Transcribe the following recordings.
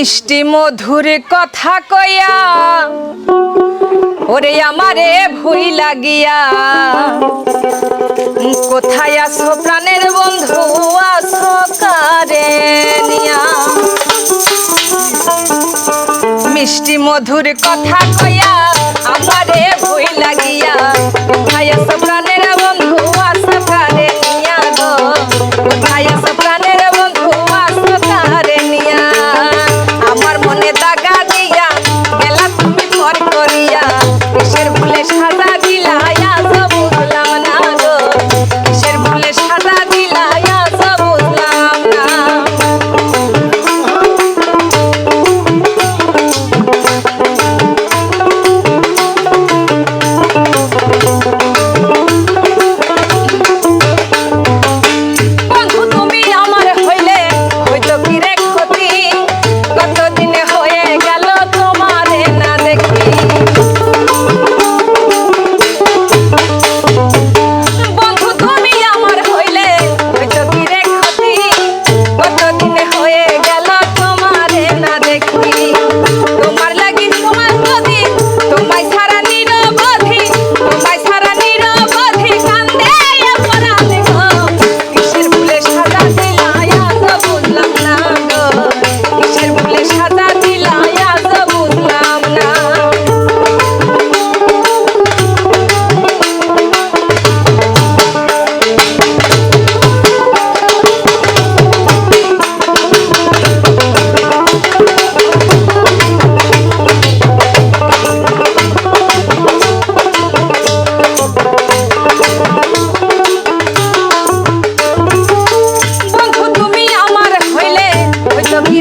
মিষ্টি মধুর কথা কয়া ওরে আমারে ভুই লাগিয়া, কোথায় আসো প্রাণের বন্ধু আসো কারে নিয়া? মিষ্টি মধুর কথা কয়া আমারে ভুই লাগিয়া, কোথায় আসো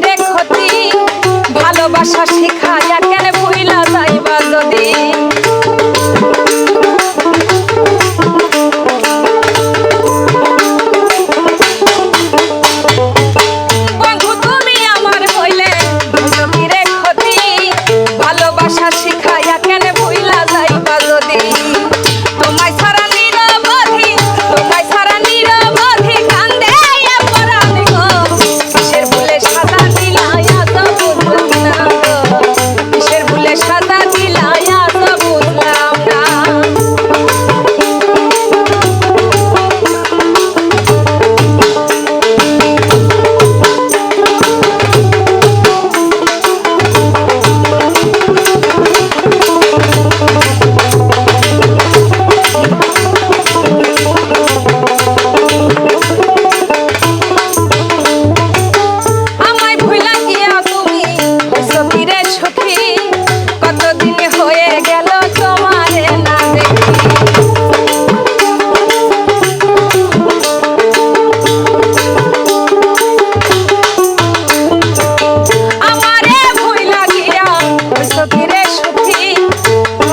রে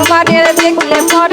Nobody let me pull them